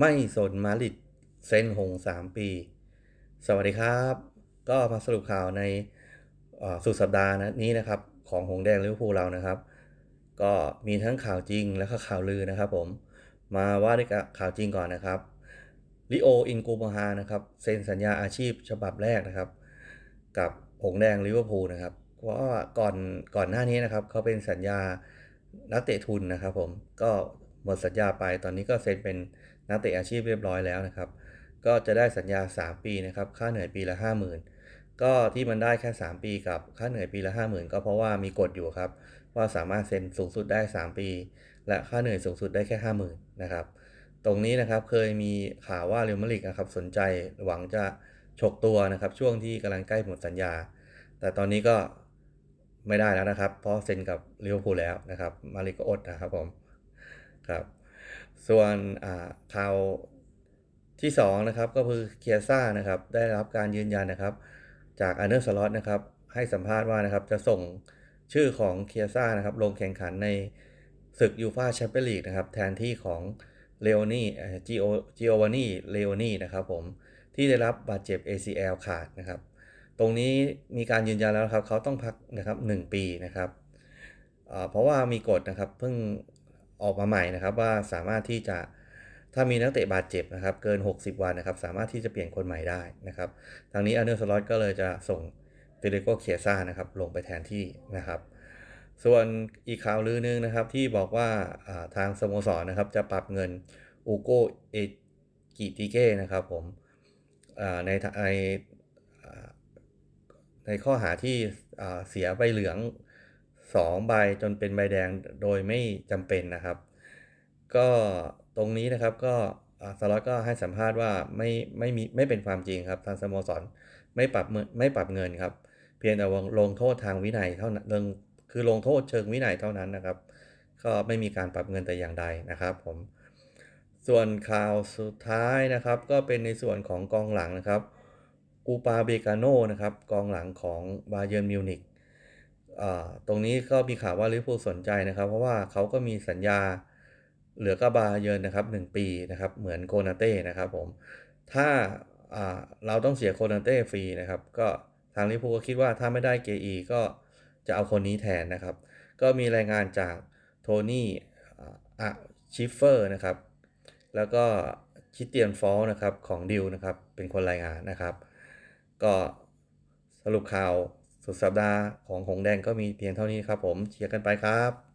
ไม่สนมาริดเซนหงสามปี สวัสดีครับ ก็มาสรุปข่าวในสุดสัปดาห์นะนี้นะครับ ของหงแดงลิเวอร์พูลเรานะครับ ก็มีทั้งข่าวจริงและก็ข่าวลือนะครับผมมาว่าด้วยข่าวจริงก่อนนะครับลิโออินกูมาฮานะครับเซ็นสัญญาอาชีพฉบับแรกนะครับ กับหงแดงลิเวอร์พูลนะครับเพราะว่าก่อนก่อนหน้านี้นะครับเขาเป็นสัญญานักเตะทุนนะครับผมก็ หมดสัญญาไปตอนนี้ก็เซ็นเป็นนักเตะอาชีพเรียบร้อยแล้วนะครับ ก็จะได้สัญญา 3 ปีนะครับ ค่าเหนื่อยปีละ 50,000 ก็ที่มันได้แค่ 3 ปีกับค่าเหนื่อยปีละ 50,000 ก็เพราะว่ามีกฎอยู่ครับ ว่าสามารถเซ็นสูงสุดได้ 3 ปี และค่าเหนื่อยสูงสุดได้แค่ 50,000นะครับ ตรงนี้นะครับเคยมีข่าวว่าเรอัลมาดริดนะครับสนใจหวังจะฉกตัวนะครับช่วงที่กำลังใกล้หมดสัญญา แต่ตอนนี้ก็ไม่ได้แล้วนะครับ เพราะเซ็นกับลิเวอร์พูแล้วนะครับ มาริก็อดนะครับผม ครับส่วนข่าวที่ 2 นะครับก็คือเคียซ่านะครับได้รับการยืนยันนะครับ จากอันเดอร์สล็อตนะครับให้สัมภาษณ์ว่านะครับจะส่งชื่อของเคียซ่านะครับลงแข่งขันในศึกยูฟาแชมเปี้ยนลีกนะครับแทนที่ของเลโอนี่จิโอจิโอวานี่เลโอนี่นะครับผมที่ได้รับบาดเจ็บ ACL ขาดนะครับ ตรงนี้มีการยืนยันแล้วครับเขาต้องพักนะครับ1ปีนะครับเพราะว่ามีกฎนะครับเพิ่ง ออกมาใหม่นะครับว่าสามารถที่จะถ้ามีนักเตะบาดเจ็บนะครับเกิน 60 วันนะครับสามารถที่จะเปลี่ยนคนใหม่ได้นะครับทางนี้อันเดอร์สล็อตก็เลยจะส่งเฟเดโกเคียซ่านะครับลงไปแทนที่นะครับ ส่วนอีกข่าวลือนึงนะครับที่บอกว่าทางสโมสรนะครับจะปรับเงินอูโกเอกิติเก้นะครับผมในในในข้อหาที่เสียใบเหลือง 2 ใบจนเป็นใบแดงโดยไม่จำเป็นนะครับ ก็ตรงนี้นะครับก็สล็อตก็ให้สัมภาษณ์ว่าไม่ไม่มีไม่เป็นความจริงครับทางสโมสรไม่ปรับไม่ปรับเงินครับ เพียงแต่ลงโทษทางวินัยเท่านั้นคือลงโทษเชิงวินัยเท่านั้นนะครับ ก็ไม่มีการปรับเงินแต่อย่างใดนะครับผมส่วนข่าวสุดท้ายนะครับ ก็เป็นในส่วนของกองหลังนะครับอูปาเบกาโนนะครับกองหลังของบาเยิร์นมิวนิก ตรงนี้ก็มีข่าวว่าลิเวอร์พูลสนใจนะครับ เพราะว่าเขาก็มีสัญญาเหลือกบาเยิร์นนะครับ 1 ปีนะครับ เหมือนโคนาเต้นะครับผม ถ้าเราต้องเสียโคนาเต้ฟรีนะครับ ก็ทางลิเวอร์พูลก็คิดว่าถ้าไม่ได้เกอีก็จะเอาคนนี้แทนนะครับ ก็มีรายงานจากโทนี่อะชิฟเฟอร์นะครับ แล้วก็คิเตียนฟอลนะครับของดิวนะครับ เป็นคนรายงานนะครับ ก็สรุปข่าว สุดสัปดาห์ของหงแดงก็มีเพียงเท่านี้ครับผมเชียร์กันไปครับ